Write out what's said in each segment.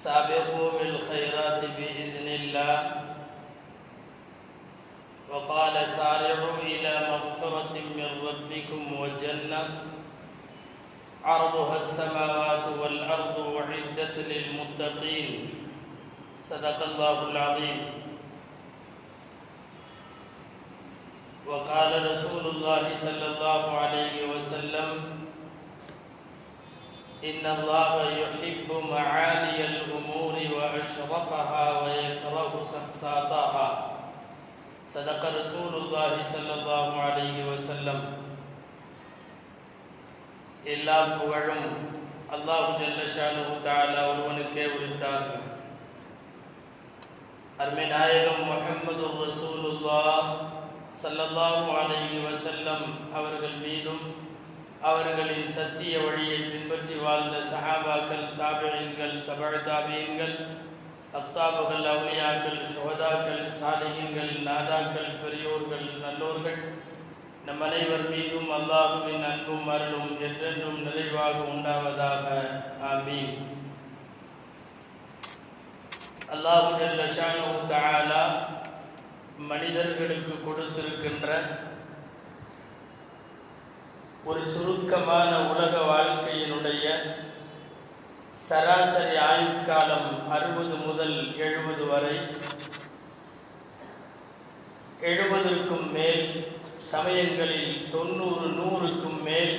سابقوا بالخيرات بإذن الله. وقال سارعوا إلى مغفرة من ربكم وجنة. عرضها السماوات والأرض أعدت للمتقين. صدق الله العظيم. وقال رسول الله صلى الله عليه وسلم إن الله يحب معالي الأمور وأشرفها ويكره سفساتها صدق رسول الله صلى الله عليه وسلم எல்லா புகழும் அல்லாஹு ஜல்லஷானு தாலா ஒருவனுக்கே உரித்தாகும் அருமை நாயகம் முஹம்மது ரசூலுல்லா சல்லல்லாஹு அலைஹி வசல்லம் அவர்கள் மீதும் அவர்களின் சத்திய வழியை பின்பற்றி வாழ்ந்த சஹாபாக்கள் தாபியன்கள் தபழ தாபியன்கள் அத்தாபுகள் அவுளியாக்கள் சுகதாக்கள் சாலிகன்கள் நாதாக்கள் பெரியோர்கள் நல்லோர்கள் நம் அனைவர் மீதும் அல்லாஹுவின் அன்பும் அருளும் என்றென்றும் நிறைவாக உண்டாவதாக. ஆமீன். அல்லாஹு ஜல்லஷானு தாலா மனிதர்களுக்கு கொடுத்திருக்கின்ற ஒரு சுருக்கமான உலக வாழ்க்கையினுடைய சராசரி ஆயுட்காலம் அறுபது முதல் எழுபது வரை எழுபதற்கும் மேல் சமயங்களில் தொண்ணூறு நூறுக்கும் மேல்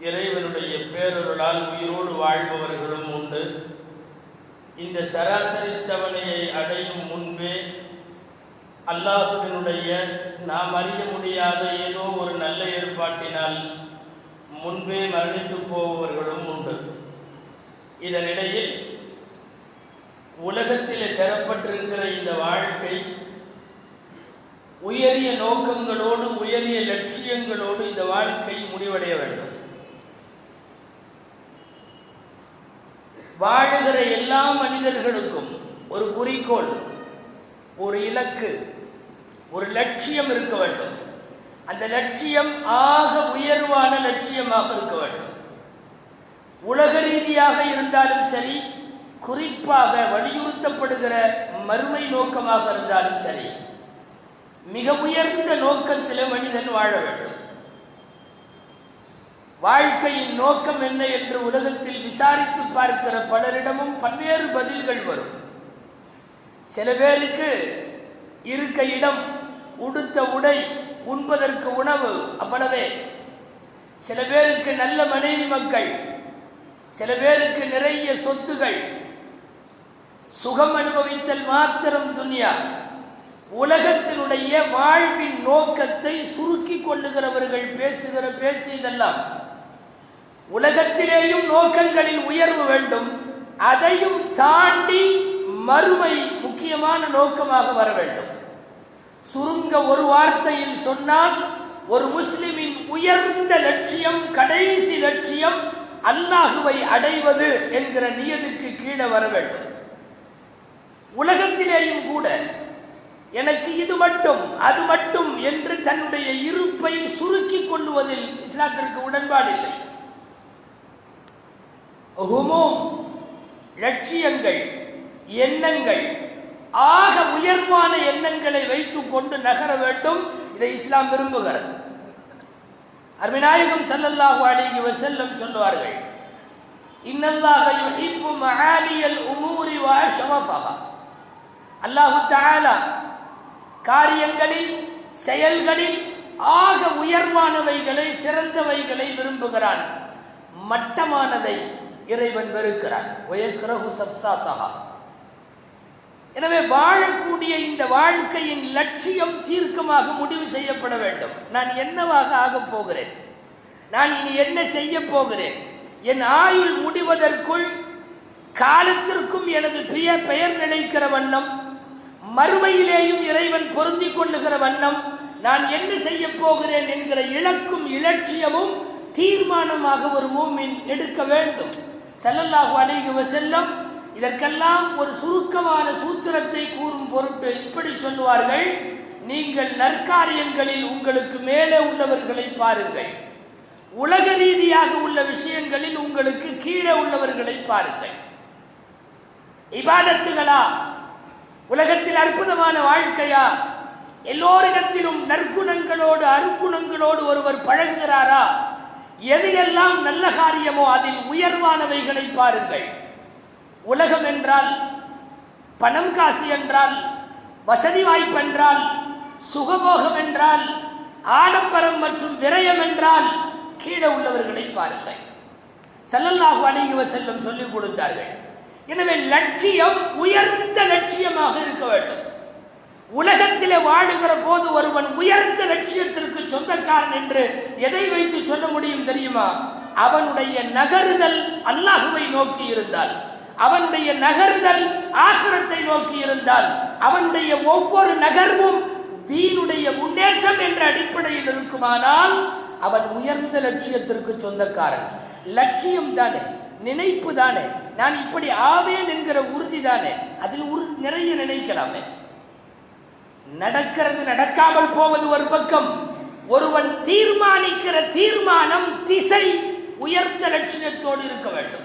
இறைவனுடைய பேரொருளால் உயிரோடு வாழ்பவர்களும் உண்டு. இந்த சராசரி தவணையை அடையும் முன்பே அல்லாஹுவினுடைய நாம் அறிய முடியாத ஏதோ ஒரு நல்ல ஏற்பாட்டினால் முன்பே மரணித்து போபவர்களும் உண்டு. இதனிடையில் உலகத்தில் தரப்பட்டிருக்கிற இந்த வாழ்க்கை உயரிய நோக்கங்களோடு உயரிய லட்சியங்களோடு இந்த வாழ்க்கை முடிவடைய வேண்டும். வாழுகிற எல்லா மனிதர்களுக்கும் ஒரு குறிக்கோள். ஒரு இலக்கு ஒரு லட்சியம் இருக்க வேண்டும். அந்த லட்சியம் ஆக உயர்வான லட்சியமாக இருக்க வேண்டும். உலக ரீதியாக இருந்தாலும் சரி குறிப்பாக வலியுறுத்தப்படுகிற மறுமை நோக்கமாக இருந்தாலும் சரி மிக உயர்ந்த நோக்கத்தில் மனிதன் வாழ வேண்டும். வாழ்க்கையின் நோக்கம் என்ன என்று உலகத்தில் விசாரித்து பார்க்கிற பலரிடமும் பல்வேறு பதில்கள் வரும். சில பேருக்கு இருக்க இடம் உடுத்த உடை உண்பதற்கு உணவு அவ்வளவே. சில பேருக்கு நல்ல மனைவி மக்கள் சில பேருக்கு நிறைய சொத்துகள். சுகம் அனுபவித்தல் மாத்திரம் துன்யா. உலகத்தினுடைய வாழ்வின் நோக்கத்தை சுருக்கி கொள்ளுகிறவர்கள் பேசுகிற பேச்சு இதெல்லாம். உலகத்திலேயும் நோக்கங்களில் உயர்வு வேண்டும் அதையும் தாண்டி மறுமை முக்கியமான நோக்கமாக வர வேண்டும். சுருங்க ஒரு வார்த்தையில் சொன்னால் ஒரு முஸ்லிமின் உயர்ந்த லட்சியம் கடைசி லட்சியம் அல்லாஹுவை அடைவது என்கிற நியதுக்கு கீழே வர வேண்டும். உலகத்திலேயும் கூட எனக்கு இது மட்டும் அது மட்டும் என்று தன்னுடைய இருப்பை சுருக்கி கொள்ளுவதில் இஸ்லாத்திற்கு உடன்பாடில்லை. லட்சியங்கள் எண்ணங்கள். ஆக உயர்வான எண்ணங்களை வைத்துக் கொண்டு நகர வேண்டும். இதை இஸ்லாம் விரும்புகிறது. அருமிநாயகம் சல்லல்லாஹு அலைஹி வசல்லம் சொல்லுவார்கள் இன்னல்லாக யுஹிப்பு மஆலியல் உமூரி வ அஷ்ரஃபஹா. அல்லாஹு தஆலா காரியங்களில் செயல்களில் ஆக உயர்வானவைகளை சிறந்தவைகளை விரும்புகிறான். மட்டமானதை இறைவன் வெறுக்கிறான். ஒயக்ரஹு சப்சாத்தஹா எனவே வாழக்கூடிய இந்த வாழ்க்கையின் லட்சியம் தீர்க்கமாக முடிவு செய்யப்பட வேண்டும். நான் என்னவாக ஆகப் போகிறேன்? நான் இனி என்ன செய்ய போகிறேன்? என் ஆயுள் முடிவதற்குள் காலத்திற்கும் எனது பிரிய பெயர் நிலைக்கிற வண்ணம் மறுமையிலேயும் இறைவன் பொருந்தி கொள்ளுகிற வண்ணம் நான் என்ன செய்ய போகிறேன் என்கிற இலக்கும் இலட்சியமும் தீர்மானமாக ஒரு மூமின் எடுக்க வேண்டும். ஸல்லல்லாஹு அலைஹி செல்லம் இதற்கெல்லாம் ஒரு சுருக்கமான சூத்திரத்தை கூறும் பொருட்டு இப்படி சொல்லுவார்கள் நீங்கள் நற்காரியங்களில் உங்களுக்கு மேலே உள்ளவர்களை பாருங்கள். உலக ரீதியாக உள்ள விஷயங்களில் உங்களுக்கு கீழே உள்ளவர்களை பாருங்கள். இபாதத்துகளா? உலகத்தில் அற்புதமான வாழ்க்கையா? எல்லோரிடத்திலும் நற்குணங்களோடு அருக்குணங்களோடு ஒருவர் பழகுகிறாரா? எதிலெல்லாம் நல்ல காரியமோ அதில் உயர்வானவைகளை பாருங்கள். உலகம் என்றால் பணம் காசு என்றால் வசதி வாய்ப்பு என்றால் சுகபோகம் என்றால் ஆடம்பரம் மற்றும் விரயம் என்றால் கீழே உள்ளவர்களை பாருங்கள். ஸல்லல்லாஹு அலைஹி செல்லும் சொல்லிக் கொடுத்தார்கள். எனவே லட்சியம் உயர்ந்த லட்சியமாக இருக்க வேண்டும். உலகத்திலே வாழுகிற போது ஒருவன் உயர்ந்த லட்சியத்திற்கு சொந்தக்காரன் என்று எதை வைத்து சொல்ல முடியும் தெரியுமா? அவனுடைய நகருதல் அல்லாஹுவை நோக்கி இருந்தால். அவனுடைய நகருதல் ஆசிரத்தை நோக்கி இருந்தால் அவனுடைய ஒவ்வொரு நகர்வும் தீனுடைய முன்னேற்றம் என்ற அடிப்படையில் இருக்குமானால் அவன் உயர்ந்த லட்சியத்திற்கு சொந்தக்காரன். லட்சியம் தானே நினைப்பு தானே நான் இப்படி ஆவேன் என்கிற உறுதி தானே அதில் உரு நிறைய நினைக்கலாமே. நடக்கிறது நடக்காமல் போவது ஒரு பக்கம். ஒருவன் தீர்மானிக்கிற தீர்மானம் திசை உயர்ந்த லட்சியத்தோடு இருக்க வேண்டும்.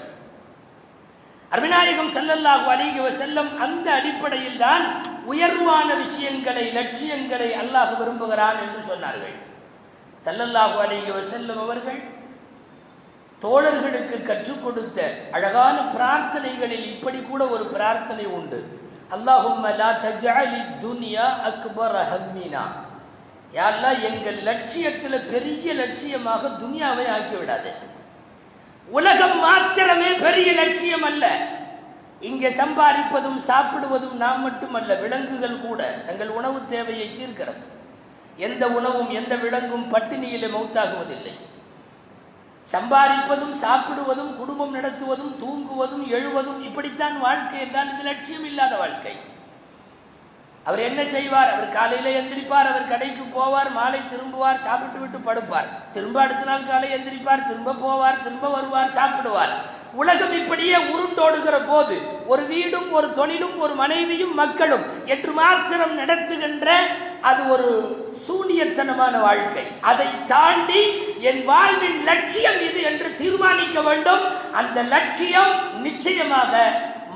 அருவிநாயகம் ஸல்லல்லாஹு அலைஹி செல்லும் அந்த அடிப்படையில் தான் உயர்வான விஷயங்களை லட்சியங்களை அல்லாஹ் விரும்புகிறான் என்று சொன்னார்கள். ஸல்லல்லாஹு அலிகவ செல்லும் அவர்கள் தோழர்களுக்கு கற்றுக் கொடுத்த அழகான பிரார்த்தனைகளில் இப்படி கூட ஒரு பிரார்த்தனை உண்டு. அல்லாஹும் துனியா அக்பர் அஹம்மினா யாரெல்லாம் எங்கள் லட்சியத்தில் பெரிய லட்சியமாக துனியாவை ஆக்கிவிடாதே உலகம் மாத்திரமே பெரிய லட்சியம் அல்ல இங்கே சம்பாதிப்பதும் சாப்பிடுவதும் நாம் மட்டுமல்ல விலங்குகள் கூட தங்கள் உணவு தேவையை தீர்க்கிறது. எந்த உணவும் எந்த விலங்கும் பட்டினியிலே மௌத்தாகுவதில்லை. சம்பாதிப்பதும் சாப்பிடுவதும் குடும்பம் நடத்துவதும் தூங்குவதும் எழுவதும் இப்படித்தான் வாழ்க்கை என்றால் இது லட்சியம் இல்லாத வாழ்க்கை. அவர் என்ன செய்வார்? அவர் காலையில எந்திரிப்பார் அவர் கடைக்கு போவார் மாலை திரும்புவார் சாப்பிட்டு விட்டு படுப்பார். திரும்ப அடுத்த நாள் காலை எந்திரிப்பார் திரும்ப போவார் திரும்ப வருவார் சாப்பிடுவார். உலகம் இப்படியே உருண்டோடுகிற போது ஒரு வீடும் ஒரு தொழிலும் ஒரு மனைவியும் மக்களும் என்று மாத்திரம் நடத்துகின்ற அது ஒரு சூனியத்தனமான வாழ்க்கை. அதை தாண்டி என் வாழ்வின் லட்சியம் இது என்று தீர்மானிக்க வேண்டும். அந்த லட்சியம் நிச்சயமாக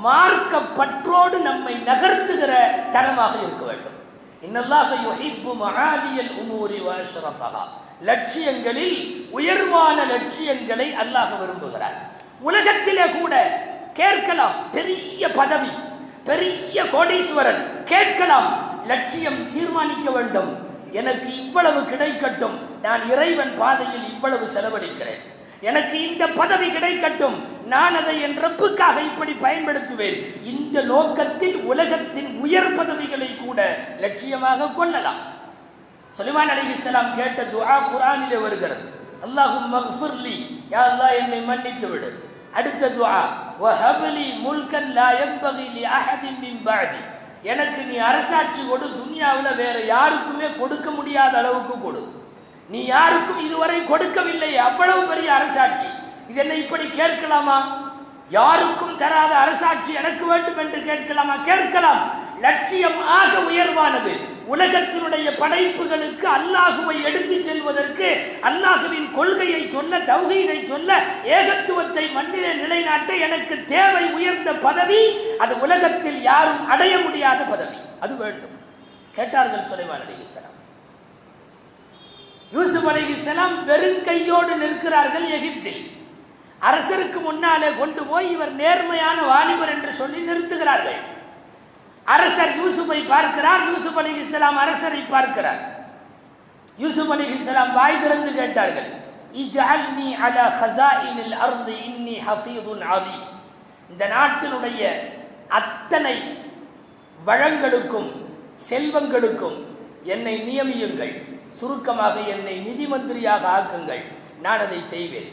மார்க்க பற்றோடு நம்மை நகர்த்துகிற தனமாக இருக்க வேண்டும். இன்னல்லாக யுஹிப்பு மகாதியல் உமூரி வாஷரஃபகா லட்சியங்களில் உயர்வான லட்சியங்களை அல்லாஹ் விரும்புகிறார். உலகத்திலே கூட கேட்கலாம் பெரிய பதவி பெரிய கோடீஸ்வரன் கேட்கலாம் லட்சியம் தீர்மானிக்க வேண்டும். எனக்கு இவ்வளவு கிடைக்கட்டும் நான் இறைவன் பாதையில் இவ்வளவு செலவழிக்கிறேன். எனக்கு இந்த பதவி கிடைக்கட்டும். நான் அதை என் ரப்புக்காக இப்படி பயன்படுத்துவேன். இந்த நோக்கத்தில் உலகத்தின் உயர் பதவிகளை கூட லட்சியமாக கொள்ளலாம். சுலைமான் இஸ்லாம் கேட்ட துஆ குரானிலே வருகிறது. அல்லாஹும் மஹ்ஃபுர்லி யா அல்லாஹ் என்னை மன்னித்து விடு. அடுத்த துஆ வஹப்லி முல்கன் லா யன்பகி லி அஹதின் மின் பஅதி. எனக்கு நீ அரசாட்சி கொடு துன்யாவில் வேற யாருக்குமே கொடுக்க முடியாத அளவுக்கு கொடு. நீ யாருக்கும் இதுவரை கொடுக்கவில்லை. அவ்வளவு பெரிய அரசாட்சி. இது என்ன இப்படி கேட்கலாமா? யாருக்கும் தராத அரசாட்சி எனக்கு வேண்டும் என்று கேட்கலாமா? கேட்கலாம். லட்சியம் ஆக உயர்வானது. உலகத்தினுடைய படைப்புகளுக்கு அல்லாஹுவை எடுத்து செல்வதற்கு அல்லாஹுவின் கொள்கையை சொல்ல தவுகையினை சொல்ல ஏகத்துவத்தை மண்ணிலே நிலைநாட்ட எனக்கு தேவை உயர்ந்த பதவி. அது உலகத்தில் யாரும் அடைய முடியாத பதவி. அது வேண்டும். கேட்டார்கள் சுலைமான் அலிஸ்லாம் யூசுப் அலைஹிஸ்ஸலாம் வெறும் கையோடு நிற்கிறார்கள் எகிப்தில். அரசருக்கு முன்னாலே கொண்டு போய் இவர் நேர்மையான வாலிபர் என்று சொல்லி நிறுத்துகிறார்கள். அரசர் யூசுஃபை பார்க்கிறார் யூசுப் அலி இஸ்லாம் அரசரை பார்க்கிறார். யூசுப் அலி இஸ்லாம் வாய் திறந்து கேட்டார்கள் இஜ்அல்னி அலா ஹசாயினில் அர்து இன்னி ஹஃபீதுன் அலீம். இந்த நாட்டினுடைய அத்தனை வளங்களுக்கும் செல்வங்களுக்கும் என்னை நியமியுங்கள். சுருக்கமாக என்னை நிதி மந்திரியாக ஆக்குங்கள். நான் அதை செய்வேன்.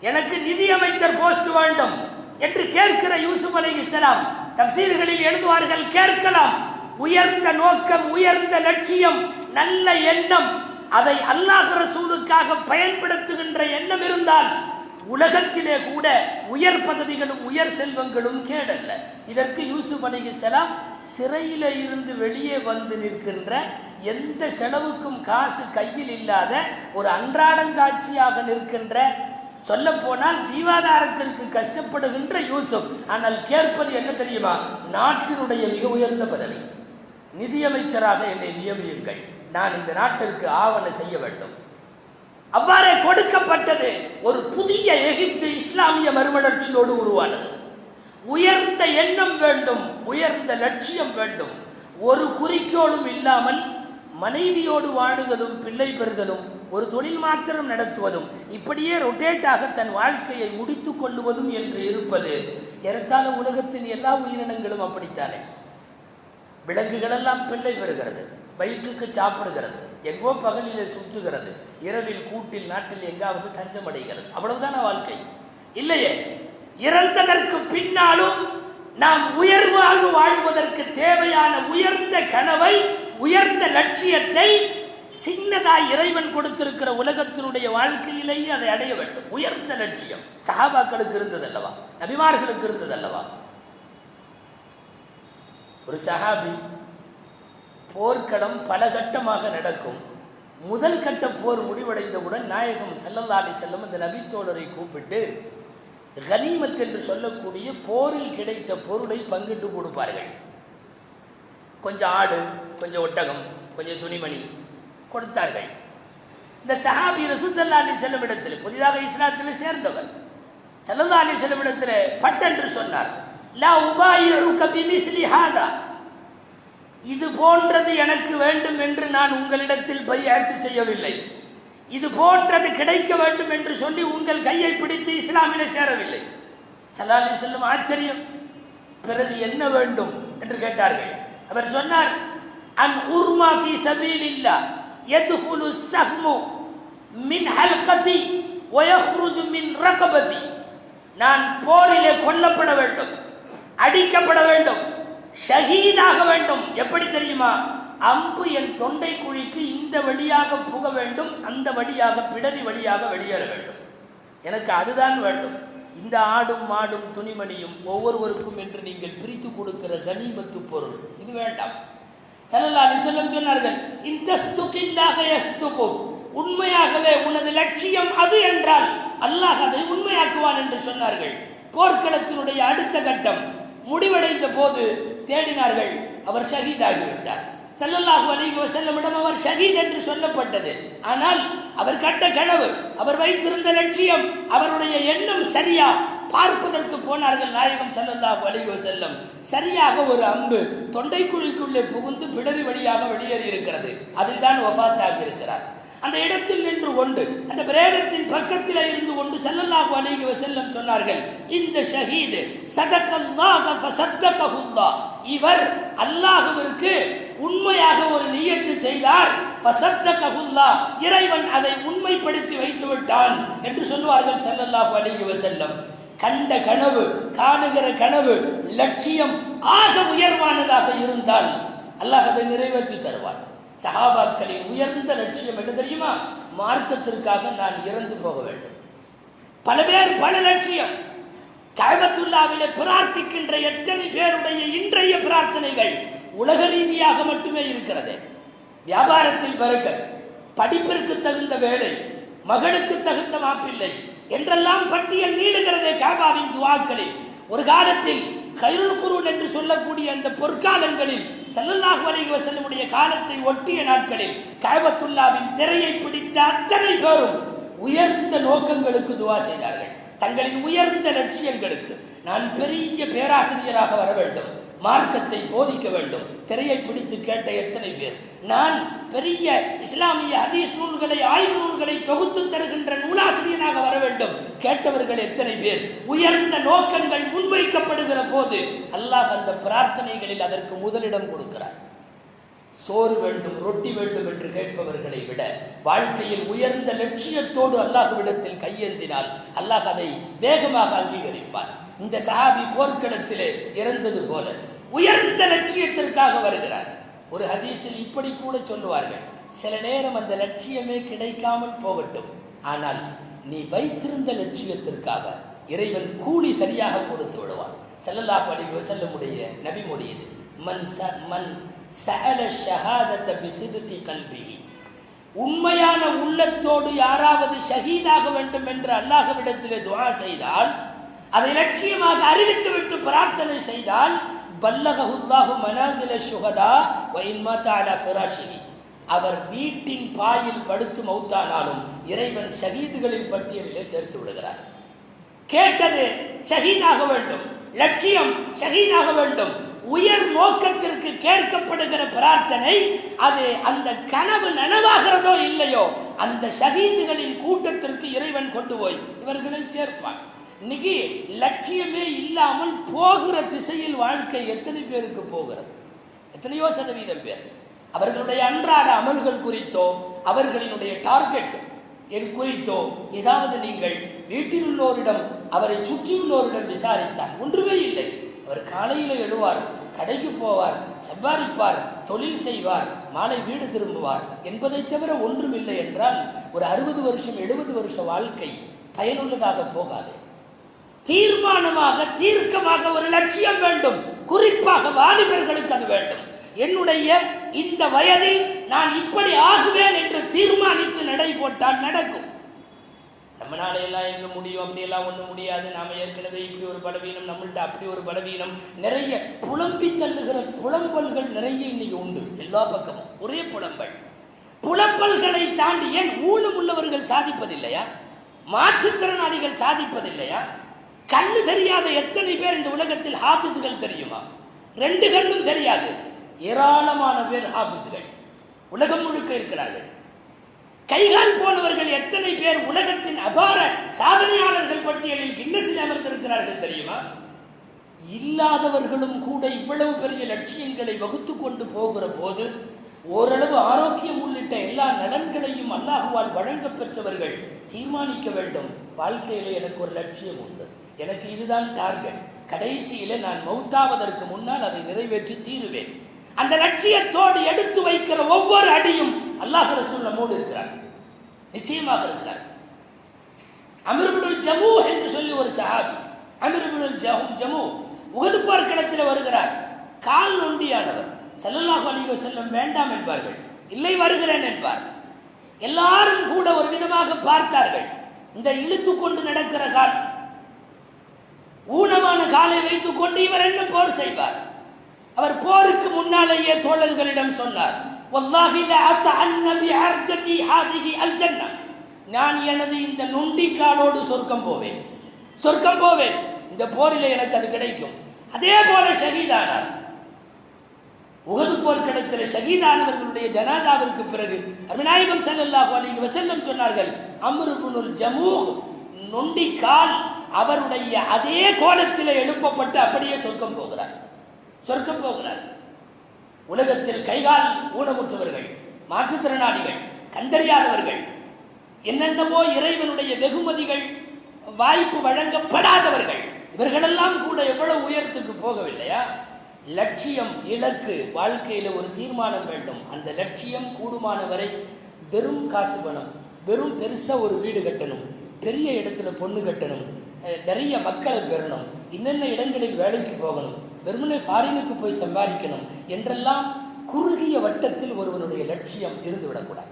எனக்கு நிதி அமைச்சர் போஸ்ட் வேண்டும் என்று கேட்கிற யூசுப் அலை இஸ்லாம் தப்சீர்களில் எழுதுவார்கள் கேட்கலாம். உயர்ந்த நோக்கம் உயர்ந்த லட்சியம் நல்ல எண்ணம். அதை அல்லாஹ் ரசூலுக்காக பயன்படுத்துகின்ற எண்ணம் இருந்தால் உலகத்திலே கூட உயர் பதவிகளும் உயர் செல்வங்களும் கேடல்ல. இதற்கு யூசுப் அலைஹிஸ்ஸலாம் சிறையில் இருந்து வெளியே வந்து நிற்கின்ற எந்த செலவுக்கும் காசு கையில் இல்லாத ஒரு அன்றாடங்காட்சியாக நிற்கின்ற சொல்ல போனால் ஜீவாதாரத்திற்கு கஷ்டப்படுகின்ற யூசுப். ஆனால் கேட்பது என்ன தெரியுமா? நாட்டினுடைய மிக உயர்ந்த பதவி. நிதியமைச்சராக என்னை நியமியுங்கள். நான் இந்த நாட்டிற்கு ஆவண செய்ய வேண்டும். அவ்வாறே கொடுக்கப்பட்டது ஒரு புதிய எகிப்து இஸ்லாமிய மறுமலர்ச்சியோடு உருவானது. உயர்ந்த எண்ணம் வேண்டும் உயர்ந்த லட்சியம் வேண்டும். ஒரு குறிக்கோளும் இல்லாமல் மனைவியோடு வாழுதலும் பிள்ளை பெறுதலும் ஒரு தொழில் மாத்திரம் நடத்துவதும் இப்படியே ரொட்டேட்டாக தன் வாழ்க்கையை முடித்து கொள்ளுவதும் என்று இருப்பது ஏறத்தாழ உலகத்தின் எல்லா உயிரினங்களும் அப்படித்தானே? விலங்குகளெல்லாம் பிள்ளை பெறுகிறது வயிற்றுக்கு சாப்பிடுகிறது எங்கோ பகலிலே சுற்றுகிறது இரவில் கூட்டில் நாட்டில் எங்காவது தஞ்சம் அடைகிறது அவ்வளவுதான வாழ்க்கை? இல்லையே. இறந்ததற்கு பின்னாலும் நாம் உயர் வாழ்வு வாழ்வதற்கு தேவையான உயர்ந்த கனவை உயர்ந்த லட்சியத்தை சின்னதாய் இறைவன் கொடுத்திருக்கிற உலகத்தினுடைய வாழ்க்கையிலேயே அதை அடைய வேண்டும். உயர்ந்த லட்சியம். சஹாபாக்களுக்கு இருந்தது அல்லவா நபிமார்களுக்கு இருந்தது அல்லவா ஒரு சஹாபி போர்க்களம் பல கட்டமாக நடக்கும். முதல் கட்ட போர் முடிவடைந்தவுடன் நாயகம் ஸல்லல்லாஹு செல்லும் இந்த அந்த நபித்தோழரை கூப்பிட்டு கனிமத் என்று சொல்லக்கூடிய போரில் கிடைத்த பொருளை பங்கிட்டு கொடுப்பார்கள் கொஞ்சம் ஆடு கொஞ்சம் ஒட்டகம் கொஞ்சம் துணிமணி கொடுத்தார்கள். இந்த சஹாபி ரசூல் ஸல்லல்லாஹு இடத்தில் புதிதாக இஸ்லாத்தில் சேர்ந்தவர் ஸல்லல்லாஹு அலைஹி செல்லம் இடத்தில் பட்டென்று சொன்னார். லா உபாயிஉக இது போன்றது எனக்கு வேண்டும் என்று நான் உங்களிடத்தில் பையாத்து செய்யவில்லை. இது போன்றது கிடைக்க வேண்டும் என்று சொல்லி உங்கள் கையை பிடித்து இஸ்லாமிலே சேரவில்லை. சலாலி சொல்லும் ஆச்சரியம். பிறகு என்ன வேண்டும் என்று கேட்டார்கள். அவர் சொன்னார் அன் உர்மா ஃபி சபீலில்லா யதுஹுலு சஹ்மு மின் ஹல்கதி வயஹ்ருஜு மின் ரகபதி. நான் போரிலே கொல்லப்பட வேண்டும் அடிக்கப்பட வேண்டும் ஷஹீதாக வேண்டும். எப்படி தெரியுமா? அம்பு என் தொண்டை குழிக்கு இந்த வழியாக புக வேண்டும் அந்த வழியாக பிடரி வழியாக வெளியேற வேண்டும். எனக்கு அதுதான் வேண்டும். இந்த ஆடும் மாடும் துணிமணியும் ஒவ்வொருவருக்கும் என்று நீங்கள் பிரித்து கொடுக்கிற கனிமத்து பொருள். இது வேண்டாம். சல்லல்லா அலிசல்லம் சொன்னார்கள் இந்த ஸ்துகில்லாக யஸ்துகும். உண்மையாகவே உனது லட்சியம் அது என்றால் அல்லாஹ் அதை உண்மையாக்குவான் என்று சொன்னார்கள். போர்க்களத்தினுடைய அடுத்த கட்டம் முடிவடைந்த போது தேடினார்கள் அவர் ஷஹீதாகிவிட்டார். ஸல்லல்லாஹு அலைஹி வஸல்லமிடம் அவர் ஷஹீத் என்று சொல்லப்பட்டது. ஆனால் அவர் கட்ட கனவு அவர் வைத்திருந்த லட்சியம் அவருடைய எண்ணம் சரியா பார்ப்பதற்கு போனார்கள் நாயகம் ஸல்லல்லாஹு அலைஹி செல்லும் சரியாக ஒரு அம்பு தொண்டைக்குழிக்குள்ளே புகுந்து பிடரி வழியாக வெளியேறி இருக்கிறது. அதில் தான் வஃபாத்தாகி இருக்கிறார். அந்த இடத்தில் நின்று கொண்டு அந்த பிரேதத்தின் பக்கத்தில் இருந்து கொண்டு ஸல்லல்லாஹு அலைஹி செல்லும் சொன்னார்கள் இந்த ஷஹீது சதகல்லாஹ ஃபஸத்தகஹுல்லாஹ் இவர் அல்லாஹுவிற்கு உண்மையாக ஒரு நியத்து செய்தார். இறைவன் அதை உண்மைப்படுத்தி வைத்து விட்டான் என்று சொல்லுவார்கள் ஸல்லல்லாஹு அலைஹி செல்லம் கண்ட கனவு காணுகிற கனவு லட்சியம் ஆக உயர்வானதாக இருந்தால் அல்லாஹ் அதை நிறைவேற்றி தருவான். சஹாபாக்களின் உயர்ந்த லட்சியம் என்ன தெரியுமா? மார்க்கத்திற்காக நான் இறந்து போக வேண்டும். பல பேர் பல லட்சியம். கழகத்துல்லாவிலே பிரார்த்திக்கின்ற எத்தனை பேருடைய இன்றைய பிரார்த்தனைகள்? உலக ரீதியாக மட்டுமே இருக்கிறது. வியாபாரத்தில் பறக்க படிப்பிற்கு தகுந்த வேலை மகளுக்கு தகுந்த மாப்பிள்ளை என்றெல்லாம் பட்டியல் நீளுகிறதே காபாவின் துவாக்களில். ஒரு காலத்தில் கைருள் குருன் என்று சொல்லக்கூடிய அந்த பொற்காலங்களில் ஸல்லல்லாஹு அலைஹி வஸல்லமுடைய காலத்தை ஒட்டிய நாட்களில் கைபத்துல்லாவின் திரையை பிடித்த அத்தனை பேரும் உயர்ந்த நோக்கங்களுக்கு துவா செய்தார்கள். தங்களின் உயர்ந்த லட்சியங்களுக்கு நான் பெரிய பேராசிரியராக வர வேண்டும். மார்க்கத்தை போதிக்க வேண்டும். திரையை பிடித்து கேட்ட எத்தனை பேர்? நான் பெரிய இஸ்லாமிய ஹதீஸ் நூல்களை ஆய்வு நூல்களை தொகுத்து தருகின்ற நூலாசிரியனாக வர வேண்டும். கேட்டவர்கள் எத்தனை பேர்? உயர்ந்த நோக்கங்கள் முன்வைக்கப்படுகிற போது அல்லாஹ் அந்த பிரார்த்தனைகளில் அதற்கு முதலிடம் கொடுக்கிறார். சோறு வேண்டும் ரொட்டி வேண்டும் என்று கேட்பவர்களை விட வாழ்க்கையில் உயர்ந்த லட்சியத்தோடு அல்லாஹ்விடத்தில் கையேந்தினால் அல்லாஹ் அதை வேகமாக அங்கீகரிப்பார். இந்த சஹாபி போர்க்களத்திலே இறந்தது போல உயர்ந்த லட்சியத்திற்காக வருகிறார். ஒரு ஹதீஸில் இப்படி கூட சொல்லுவார்கள் சில நேரம் அந்த லட்சியமே கிடைக்காமல் போகட்டும். ஆனால் நீ வைத்திருந்த லட்சியத்திற்காக இறைவன் கூலி சரியாக கொடுத்து விடுவான். செல்லல்லா அலைஹி வஸல்லமுடைய நபி மொழியது மன் ச மன் சகல ஷஹாதத்தை பிசிதுகி கல்வி உண்மையான உள்ளத்தோடு யாராவது ஷஹீதாக வேண்டும் என்று அல்லாஹ்விடத்திலே துவா செய்தால் அதை லட்சியமாக அறிவித்துவிட்டு பிரார்த்தனை செய்தால் பல்லகஹுல்லாஹு மனாசில சுகதா வ ஃபிராஷிஹி. அவர் வீட்டின் பாயில் படுத்து மௌத்தானாலும் இறைவன் ஷஹீதுகளின் பட்டியலிலே சேர்த்து விடுகிறார். கேட்டது ஷஹீதாக வேண்டும் லட்சியம் ஷஹீதாக வேண்டும் உயர் நோக்கத்திற்கு கேட்கப்படுகிற பிரார்த்தனை அது அந்த கனவு நனவாகிறதோ இல்லையோ அந்த ஷஹீதுகளின் கூட்டத்திற்கு இறைவன் கொண்டு போய் இவர்களை சேர்ப்பான். இன்னைக்கு லட்சியமே இல்லாமல் போகிற திசையில் வாழ்க்கை எத்தனை பேருக்கு போகிறது? எத்தனையோ சதவீதம் பேர். அவர்களுடைய அன்றாட அமல்கள் குறித்தோ அவர்களினுடைய டார்கெட் எது குறித்தோ ஏதாவது நீங்கள் வீட்டில் உள்ளோரிடம் அவரை சுற்றியுள்ளோரிடம் விசாரித்தால் ஒன்றுமே இல்லை. அவர் காலையில் எழுவார் கடைக்கு போவார் சம்பாதிப்பார் தொழில் செய்வார் மாலை வீடு திரும்புவார் என்பதை தவிர ஒன்றுமில்லை என்றால் ஒரு அறுபது வருஷம் எழுபது வருஷ வாழ்க்கை பயனுள்ளதாக போகாது. தீர்மானமாக தீர்க்கமாக ஒரு லட்சியம் வேண்டும். குறிப்பாக வாலிபர்களுக்கு அது வேண்டும். என்னுடைய இந்த வயதில் நான் இப்படி ஆகுவேன் என்று தீர்மானித்து நடை போட்டால் நடக்கும். நம்மளால எல்லாம் எங்க முடியும்? அப்படியெல்லாம் ஒன்றும் முடியாது. நாம ஏற்கனவே இப்படி ஒரு பலவீனம் நம்மள்ட்ட அப்படி ஒரு பலவீனம் நிறைய புலம்பி தள்ளுகிற புலம்பல்கள் நிறைய இன்னைக்கு உண்டு. எல்லா பக்கமும். ஒரே புலம்பல். புலம்பல்களை தாண்டி ஏன் ஊனம் உள்ளவர்கள் சாதிப்பதில்லையா? மாற்றுத்திறனாளிகள் சாதிப்பதில்லையா? கண்ணு தெரியாத எத்தனை பேர் இந்த உலகத்தில் ஹாபிஸ்கள் தெரியுமா? ரெண்டு கண்ணும் தெரியாது. ஏராளமான பேர் ஹாபிஸ்கள் உலகம் முழுக்க இருக்கிறார்கள். கைகால் போனவர்கள் எத்தனை பேர் உலகத்தின் அபார சாதனையாளர்கள் பட்டியலில் கின்னஸில் அமர்ந்திருக்கிறார்கள் தெரியுமா? இல்லாதவர்களும் கூட இவ்வளவு பெரிய லட்சியங்களை வகுத்து கொண்டு போகிற போது ஓரளவு ஆரோக்கியம் உள்ளிட்ட எல்லா நலன்களையும் அல்லாஹுவால் வழங்க பெற்றவர்கள் தீர்மானிக்க வேண்டும். வாழ்க்கையில எனக்கு ஒரு லட்சியம் உண்டு. எனக்கு இதுதான் டார்கெட் கடைசியில நான் மௌத்தாவதற்கு முன்னால் அதை நிறைவேற்றி தீருவேன். அந்த லட்சியத்தோடு எடுத்து வைக்கிற ஒவ்வொரு அடியும் அல்லாஹ் ரசூல் நம்மோடு இருக்கிறார். நிச்சயமாக இருக்கிறார். அமிர்புல் ஜமு என்று சொல்லி ஒரு சஹாபி அமிர்புல் ஜமு உகது போர்க்களத்தில் வருகிறார். கால் நொண்டியானவர். செல்லல்லாஹு அலிக செல்லம் வேண்டாம் என்பார்கள். இல்லை வருகிறேன் என்பார். எல்லாரும் கூட ஒரு விதமாக பார்த்தார்கள். இந்த இழுத்து கொண்டு நடக்கிற கால் ஊனமான காலை வைத்துக் கொண்டு இவர் என்ன போர் செய்வார்? அவர் போருக்கு முன்னாலேயே தோழர்களிடம் சொன்னார் நான் எனது இந்த நுண்டி காலோடு சொர்க்கம் போவேன். சொர்க்கம் போவேன். இந்த போரில் எனக்கு அது கிடைக்கும். அதே போல ஷஹீதானார். உகது போர்க்களத்தில் ஷகீதானவர்களுடைய ஜனாதாவிற்கு பிறகு அருநாயகம் செல்லல்லாஹு அலைஹி வசல்லம் சொன்னார்கள் அம்ருபுனுல் ஜமூஹ் நொண்டி கால் அவருடைய அதே கோலத்தில் எழுப்பப்பட்டு அப்படியே சொர்க்கம் போகிறார். சொர்க்கம் போகிறார். உலகத்தில் கைகால் ஊனமுற்றவர்கள் மாற்றுத்திறனாளிகள் கண்டறியாதவர்கள் என்னென்னவோ இறைவனுடைய வெகுமதிகள் வாய்ப்பு வழங்கப்படாதவர்கள் இவர்களெல்லாம் கூட எவ்வளவு உயரத்துக்கு போகவில்லையா? லட்சியம் இலக்கு வாழ்க்கையில் ஒரு தீர்மானம் வேண்டும். அந்த லட்சியம் கூடுமான வரை வெறும் காசு பணம் வெறும் பெருசாக ஒரு வீடு கட்டணும் பெரிய இடத்துல பொண்ணு கட்டணும் நிறைய மக்களை பெறணும் இன்னென்ன இடங்களில் வேலைக்கு போகணும் வெறுமனே ஃபாரினுக்கு போய் சம்பாதிக்கணும் என்றெல்லாம் குறுகிய வட்டத்தில் ஒருவனுடைய லட்சியம் இருந்து விடக்கூடாது.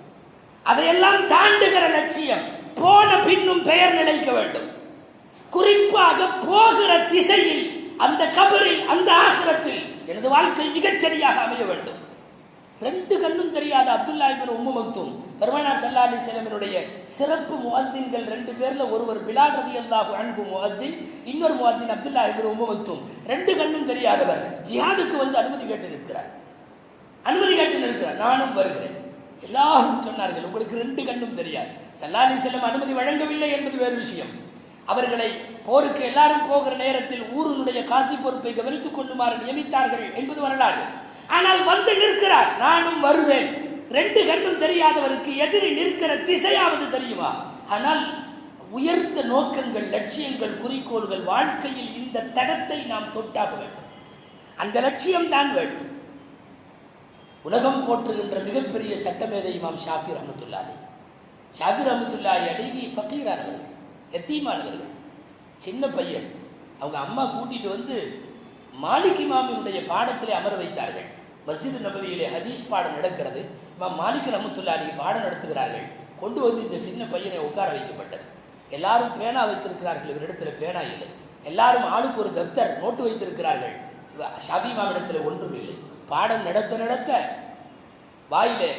அதையெல்லாம் தாண்டுகிற லட்சியம் போன பின்னும் பெயர் நிலைக்க வேண்டும். குறிப்பாக போகிற திசையில் அந்த கபரில் அந்த ஆகரத்தில் எனது வாழ்க்கை மிகச்சரியாக அமைய வேண்டும். ரெண்டு கண்ணும் தெரியாத அப்துல்லா இபின் உம்மு மக்தும் பெருமானார் சல்லா அலி செலமினுடைய சிறப்பு முகத்தின்கள் ரெண்டு பேர்ல ஒருவர் பிலால் ரதி அல்லாஹு அன்பு முகத்தின் இன்னொரு முகத்தின் அப்துல்லா இபின் உம்மு மக்தும். ரெண்டு கண்ணும் தெரியாதவர் ஜிஹாதுக்கு வந்து அனுமதி கேட்டு நிற்கிறார் அனுமதி கேட்டு நிற்கிறார் நானும் வருகிறேன். எல்லாரும் சொன்னார்கள் உங்களுக்கு ரெண்டு கண்ணும் தெரியாது. சல்லா அலி செல்லம் அனுமதி வழங்கவில்லை என்பது வேறு விஷயம். அவர்களை போருக்கு எல்லாரும் போகிற நேரத்தில் ஊரினுடைய காசி பொறுப்பை கவனித்துக் கொள்ளுமாறு நியமித்தார்கள் என்பது வரலாறு. ஆனால் வந்து நிற்கிறார் நானும் வருவேன். ரெண்டு கண்ணும் தெரியாதவருக்கு எதிரி நிற்கிற திசையாவது தெரியுமா? ஆனால் உயர்ந்த நோக்கங்கள் லட்சியங்கள் குறிக்கோள்கள் வாழ்க்கையில் இந்த தடத்தை நாம் தொட்டாக வேண்டும். அந்த லட்சியம் தான் வேண்டும். உலகம் போற்றுகின்ற மிகப்பெரிய சட்டமேதை இமாம் ஷாஃபி ரஹமத்துல்லா அலி ஷாஃபி ரஹமத்துல்லா அலிகி ஃபக்கீரானவர்கள் எத்தீமானவர்கள் சின்ன பையன். அவங்க அம்மா கூட்டிட்டு வந்து மாலிக் இமாமினுடைய பாடத்திலே அமர வைத்தார்கள். மஸ்ஜிது நபவியிலே ஹதீஸ் பாடம் நடக்கிறது. இமாம் மாலிக் ரமத்துல்லாலி பாடம் நடத்துகிறார்கள். கொண்டு வந்து இந்த சின்ன பையனை உட்கார வைக்கப்பட்டது. எல்லாரும் பேனா வைத்திருக்கிறார்கள். இவரிடத்துல பேனா இல்லை. எல்லாரும் ஆளுக்கு ஒரு தப்தர் நோட்டு வைத்திருக்கிறார்கள். ஷாஃபி இமாமிடத்தில் ஒன்றும் இல்லை. பாடம் நடத்த நடத்த வாயிலே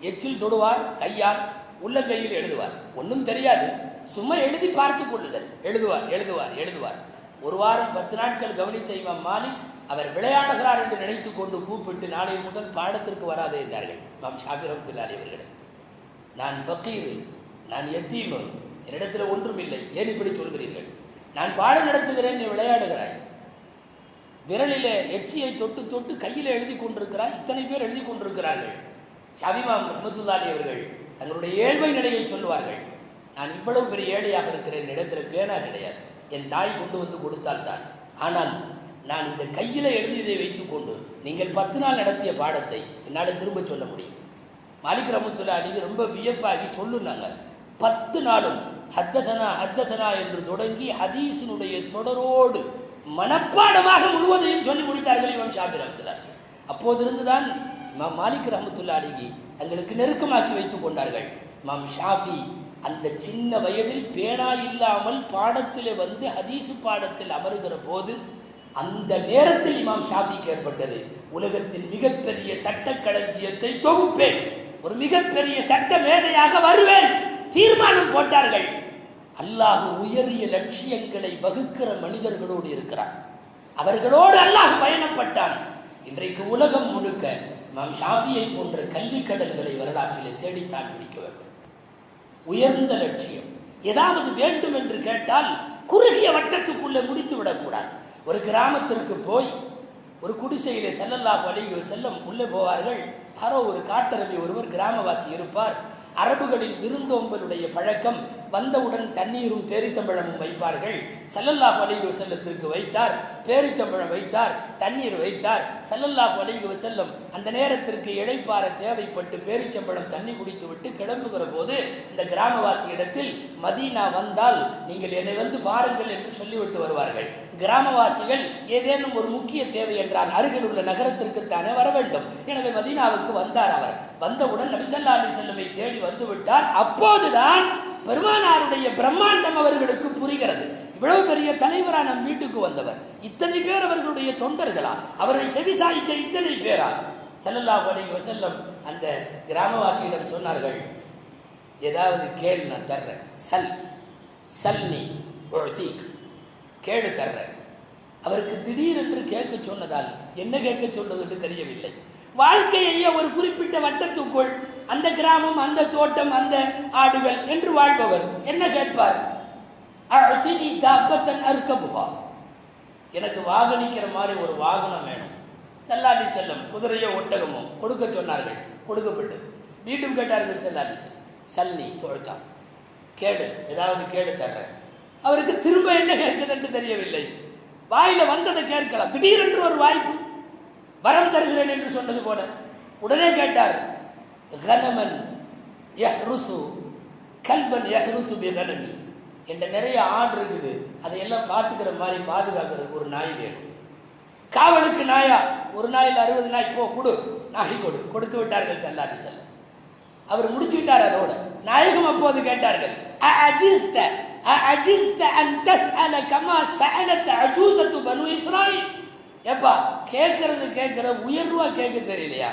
எச்சில் தொடுவார் கையால் உள்ளங்கையில் எழுதுவார். ஒன்றும் தெரியாது. சும்மா எழுதி பார்த்து கொள்ளுதல். எழுதுவார் எழுதுவார் எழுதுவார். ஒரு வாரம் பத்து நாட்கள் கவனித்த இமாம் மாலிக் அவர் விளையாடுகிறார் என்று நினைத்து கொண்டு கூப்பிட்டு நாளை முதல் பாடத்திற்கு வராதே என்றார்கள். இமாம் ஷாபி ரஹ்மத்துல்லாஹி அவர்களே. நான் ஃபக்கீரு நான் எத்தீமு என்னிடத்தில் ஒன்றும் இல்லை. ஏன் இப்படி சொல்கிறீர்கள்? நான் பாடம் நடத்துகிறேன் நீ விளையாடுகிறாய். விரலில் எச்சியை தொட்டு தொட்டு கையில் எழுதி கொண்டிருக்கிறாய். இத்தனை பேர் எழுதி கொண்டிருக்கிறார்கள். ஷாபிமாம் ரஹமத்துல்லாலி அவர்கள் தங்களுடைய ஏழ்மை நிலையை சொல்லுவார்கள். நான் இவ்வளவு பெரிய ஏழையாக இருக்கிறேன் இடத்துல பேனா கிடையாது. என் தாய் கொண்டு வந்து கொடுத்தால் தான் ஆனால் நான் இந்த கையில் எழுதியதை வைத்துக்கொண்டு நீங்கள் பத்து நாள் நடத்திய பாடத்தை என்னால் திரும்ப சொல்ல முடியும். மாலிக் ரமத்துல்லா அடிக்கு ரொம்ப வியப்பாகி சொல்லுனாங்க. பத்து நாளும் ஹத்ததனா ஹத்ததனா என்று தொடங்கி ஹதீஸினுடைய தொடரோடு மனப்பாடமாக முழுவதையும் சொல்லி முடித்தார்கள் இமாம் ஷாபி ரஹமத்துல்லா அப்போதிருந்துதான் இமாம் மாலிக் ரஹமத்துல்லா அலிகி தங்களுக்கு நெருக்கமாக்கி வைத்துக் கொண்டார்கள். இமாம் ஷாஃபி அந்த சின்ன வயதில் பேனா இல்லாமல் பாடத்திலே வந்து ஹதீசு பாடத்தில் அமருகிற போது அந்த நேரத்தில் இமாம் ஷாஃபிக்கு ஏற்பட்டது. உலகத்தின் மிகப்பெரிய சட்ட களஞ்சியத்தை தொகுப்பேன். ஒரு மிகப்பெரிய சட்ட மேதையாக வருவேன். தீர்மானம் போட்டார்கள். அல்லாஹ் உயரிய லட்சியங்களை வகுக்கிற மனிதர்களோடு இருக்கிறான். அவர்களோடு அல்லாஹ் பயணப்பட்டான். இன்றைக்கு உலகம் முழுக்க நாம் ஷாஃபியை போன்ற கல்வி கடல்களை வரலாற்றிலே தேடித்தான் பிடிக்க வேண்டும். உயர்ந்த லட்சியம். ஏதாவது வேண்டும் என்று கேட்டால் குறுகிய வட்டத்துக்குள்ளே முடித்து விடக்கூடாது. ஒரு கிராமத்திற்கு போய் ஒரு குடிசையிலே செல்லல்லா வழிகள் செல்லம் உள்ளே போவார்கள். யாரோ ஒரு காட்டரபி ஒருவர் கிராமவாசி இருப்பார். அரபுகளின் விருந்தோம்பலுடைய பழக்கம் வந்தவுடன் தண்ணீரும் பேரித்தம்பழமும் வைப்பார்கள். ஸல்லல்லாஹு வலிகு வஸல்லத்திற்கு வைத்தார் பேரித்தம்பழம் வைத்தார் தண்ணீர் வைத்தார். ஸல்லல்லாஹு வலிகு வஸல்லம் அந்த நேரத்திற்கு இழைப்பார தேவைப்பட்டு பேரிச்சம்பழம் தண்ணி குடித்து விட்டு கிளம்புகிற போது இந்த கிராமவாசி இடத்தில் மதீனா வந்தால் நீங்கள் என்னை வந்து பாருங்கள் என்று சொல்லிவிட்டு வருவார்கள். கிராமவாசிகள் ஏதேனும் ஒரு முக்கிய தேவை என்றால் அருகில் உள்ள நகரத்திற்குத்தானே வர வேண்டும். எனவே மதீனாவுக்கு வந்தார் அவர். வந்தவுடன் நபிசல்லா அலி செல்லமை தேடி வந்து விட்டார். அப்போதுதான் பெருமானாருடைய பிரம்மாண்டம் அவர்களுக்கு புரிகிறது. இவ்வளவு பெரிய தலைவரா நம் வீட்டுக்கு வந்தவர். இத்தனை பேர் அவர்களுடைய தொண்டர்களா? அவரை செவிசாய்க்க இத்தனை பேரா? செல்லல்லா அலைஹி வசல்லம் அந்த கிராமவாசியிடம் சொன்னார்கள் ஏதாவது கேள் நான் தர்றேன். சல். சல் நீ உழ்தீக் கேடு தர்றேன் அவருக்கு திடீரென்று கேட்க சொன்னதால் என்ன கேட்க சொன்னது என்று தெரியவில்லை. வாழ்க்கையை ஒரு குறிப்பிட்ட வட்டத்துக்குள் அந்த கிராமம் அந்த தோட்டம் அந்த ஆடுகள் என்று வாழ்பவர் என்ன கேட்பார்? அப்பத்தன் அறுக்க அர்க்கபுகா எனக்கு வாகனிக்கிற மாதிரி ஒரு வாகனம் வேணும். செல்லாடி செல்லம் குதிரையோ ஒட்டகமோ கொடுக்க சொன்னார்கள் கொடுக்கப்பட்டு. மீண்டும் கேட்டார்கள் செல்லாடி செல் சல்னி தொழுத்தா. கேடு ஏதாவது கேடு தர்றேன் அவருக்கு திரும்ப என்ன கேட்குது என்று தெரியவில்லை. வாயில வந்ததை கேட்கலாம். திடீரென்று ஒரு வாய்ப்பு வரம் தருகிறேன் என்று சொன்னது போல உடனே கேட்டார் கனமன் யஹ்ருசு கல்பன் யஹ்ருசு பி கனமி என்ற நிறைய ஆடு இருக்குது. அதையெல்லாம் பார்த்துக்கிற மாதிரி பாதுகாக்கிறதுக்கு ஒரு நாய் வேணும். காவலுக்கு நாயா ஒரு நாயில் அறுபது நாய் போ கொடு நாய் கொடு. கொடுத்து விட்டார்கள் செல்லாதி செல்ல அவர் முடிச்சுக்கிட்டார் அதோட. நாயகம் அப்போது கேட்டார்கள் அஜிஸ்த அஜிஸ்த அன் தஸ்அல கமா சஅலத் அஜூசத்து பனு இஸ்ராயில் ஏப்பா கேட்கறது கேட்குற உயர்வா கேட்க தெரியலையா?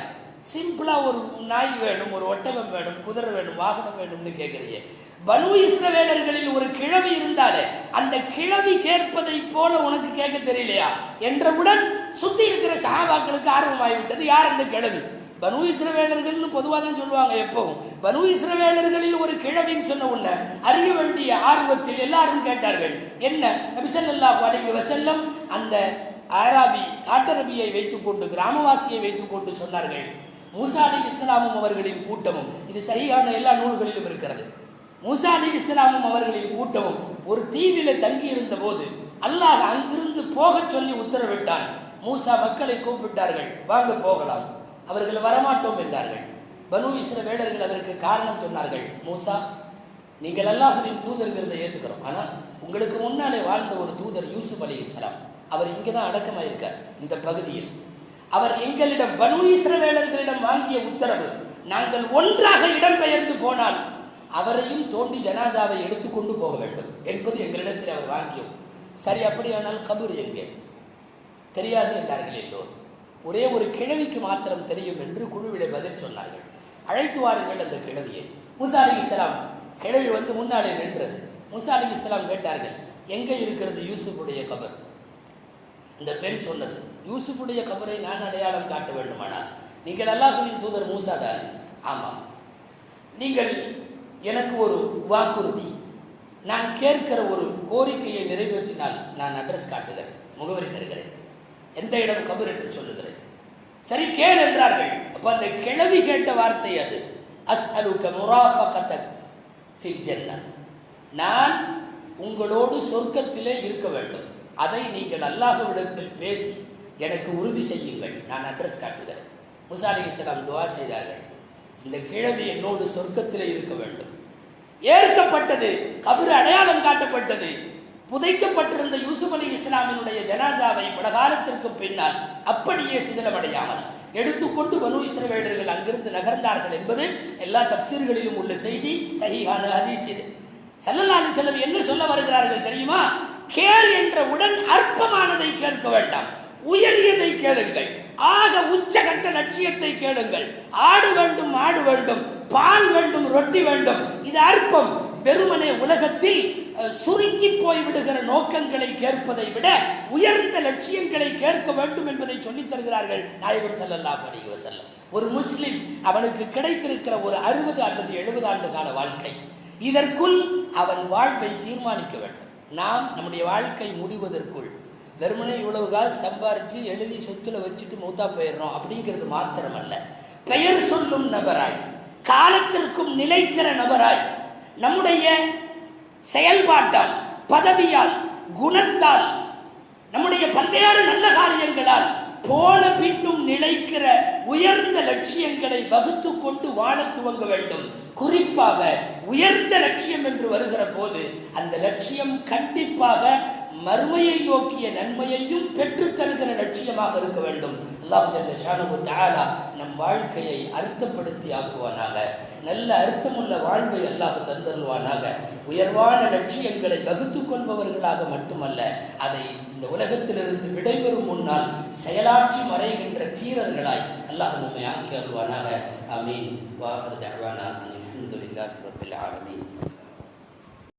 சிம்பிளா ஒரு நாய் வேணும் ஒரு ஒட்டகம் வேணும் குதிரை வேணும் வாகனம் வேணும்னு கேட்குறியே பனு இஸ்ரவேலர்களில் ஒரு கிழவி இருந்தாலே அந்த கிழவி கேட்பதை போல உனக்கு கேட்க தெரியலையா? என்றவுடன் சுத்தி இருக்கிற சகாபாக்களுக்கு ஆர்வமாகிவிட்டது யார் அந்த கிழவி? பனு இஸ்ரவேலர்கள்னு பொதுவாக தான் சொல்லுவாங்க எப்பவும். பனு இஸ்ரவேலர்களில் ஒரு கிழவின்னு சொன்ன உள்ள அறிய வேண்டிய ஆர்வத்தில் எல்லாரும் கேட்டார்கள். என்ன? நபிசல்லா அலைஹி வசல்லம் அந்த ஆராபி காட்டரபியை வைத்துக்கொண்டு கிராமவாசியை வைத்துக்கொண்டு சொன்னார்கள். மூசா அலி இஸ்லாமும் அவர்களின் கூட்டமும் இது சரியான எல்லா நூல்களிலும் இருக்கிறது. மூசா அலி இஸ்லாமும் அவர்களின் கூட்டமும் ஒரு தீவில தங்கி இருந்த போது அல்லாஹ் அங்கிருந்து போகச் சொல்லி உத்தரவிட்டான். மூசா மக்களை கூப்பிட்டார்கள் வாங்க போகலாம். அவர்கள் வரமாட்டோம் என்றார்கள். பனு இஸ்ரவேலர்கள் அதற்கு காரணம் சொன்னார்கள். மூசா நீங்கள் அல்லாஹுவின் தூதர்கிறதை ஏற்றுக்கிறோம் ஆனால் உங்களுக்கு முன்னாலே வாழ்ந்த ஒரு தூதர் யூசுப் அலி இஸ்லாம் அவர் இங்கே தான் அடக்கமாயிருக்கார் இந்த பகுதியில். அவர் எங்களிடம் பனு இஸ்ரவேலர்களிடம் வாங்கிய உத்தரவு நாங்கள் ஒன்றாக இடம்பெயர்ந்து போனால் அவரையும் தோண்டி ஜனாசாவை எடுத்துக்கொண்டு போக வேண்டும் என்பது எங்களிடத்தில் அவர் வாங்கியோம் சரி அப்படியானால் கபூர் எங்கே? தெரியாது என்றார்கள் எல்லோரும். ஒரே ஒரு கிழவிக்கு மாத்திரம் தெரியும் என்று குழுவிலே பதில் சொன்னார்கள். அழைத்து வாருங்கள் அந்த கிழவியை. முசா அலி இஸ்லாம் கிழவி வந்து முன்னாலே நின்றது. முசா அலி இஸ்லாம் கேட்டார்கள் எங்கே இருக்கிறது யூசுஃபுடைய கபர்? இந்த பெண் சொன்னது யூசுஃபுடைய கபரை நான் அடையாளம் காட்ட வேண்டுமானால் நீங்கள் அல்லாஹுவின் தூதர் மூசா தானே? ஆமாம். நீங்கள் எனக்கு ஒரு வாக்குறுதி. நான் கேட்கிற ஒரு கோரிக்கையை நிறைவேற்றினால் நான் அட்ரஸ் காட்டுகிறேன் முகவரி தருகிறேன். எந்த இடம் கபர் என்று சொல்லுகிறேன். சரி கேள் என்றார்கள். அப்ப அந்த கிழவி கேட்ட வார்த்தை அது. அஸ் அலுக்க முராஃபகத்தன் ஃபில் ஜன்னத். நான் உங்களோடு சொர்க்கத்திலே இருக்க வேண்டும். அதை நீங்கள் அல்லாஹ்விடத்தில் பேசி எனக்கு உறுதி செய்யுங்கள். நான் அட்ரஸ் காட்டுகிறேன். முசா அலி இஸ்லாம் துவா செய்தார்கள். இந்த கிழவி என்னோடு சொர்க்கத்திலே இருக்க வேண்டும். ஏற்கப்பட்டது கபரு அடையாளம் காட்டப்பட்டது. புதைக்கப்பட்டிருந்த யூசுப் அலி இஸ்லாமினுடைய ஜனாசாவை பலகாலத்திற்கு பின்னால் அப்படியே சிதிலமடையாமல் எடுத்துக்கொண்டு பனு இஸ்ரவேலர்கள் அங்கிருந்து நகர்ந்தார்கள் என்பது எல்லா தப்சீர்களிலும் உள்ள செய்தி சஹிஹான ஹதீஸ் இது. சல்லல்லாஹு செல்லம் என்ன சொல்ல வருகிறார்கள் தெரியுமா? கேள் என்ற உடன் அற்பமானதை கேட்க வேண்டாம். உயரியதை கேளுங்கள். ஆக உச்சகட்ட லட்சியத்தை கேளுங்கள். ஆடு வேண்டும் மாடு வேண்டும் பால் வேண்டும் ரொட்டி வேண்டும். இது அற்பம். வெறுமனே உலகத்தில் சுருங்கி போய்விடுகிற நோக்கங்களை கேட்பதை விட உயர்ந்த லட்சியங்களை கேட்க வேண்டும் என்பதை சொல்லித் தருகிறார்கள் நாயகர் செல்லல்லா அலைஹி வஸல்லம். ஒரு முஸ்லிம் அவனுக்கு கிடைத்திருக்கிற ஒரு அறுபது அல்லது எழுபது ஆண்டு கால வாழ்க்கை. இதற்குள் அவன் வாழ்வை தீர்மானிக்க வேண்டும். நாம் நம்முடைய வாழ்க்கை முடிவதற்குள் வெறுமனே இவ்வளவு காசு சம்பாரிச்சு எழுதி சொத்துல வச்சுட்டு மூத்தா போயிடுறோம் அப்படிங்கிறது மாத்திரமல்ல. பெயர் சொல்லும் நபராய் காலத்திற்கும் நிலைக்கிற நபராய் நம்முடைய செயல்பாட்டால் பதவியால் குணத்தால் நம்முடைய பல்வேறு நல்ல காரியங்களால் போன பின்னும் நிலைக்கிற உயர்ந்த லட்சியங்களை வகுத்து கொண்டு வாழ துவங்க வேண்டும். குறிப்பாக உயர்ந்த லட்சியம் என்று வருகிற போது அந்த லட்சியம் கண்டிப்பாக மறுமையை நோக்கிய நன்மையையும் பெற்றுத்தருகிற லட்சியமாக இருக்க வேண்டும். அல்லாஹ் ஜல்ல ஷானு நம் வாழ்க்கையை அர்த்தப்படுத்தி ஆக்குவானாக. நல்ல அர்த்தமுள்ள வாழ்வை அல்லாஹ் தந்தருவானாக உயர்வான லட்சியங்களை வகுத்து கொள்பவர்களாக மட்டுமல்ல அதை இந்த உலகத்திலிருந்து விடைபெறும் முன்னால் செயலாற்றி மறைகின்ற தீரர்களாய் அல்லாஹ் நம்மை ஆக்கி அருள்வானாக. அமீன் வாஹர் தஹ்வானா அல்ஹம்துலில்லாஹி ரபில் ஆலமீன்.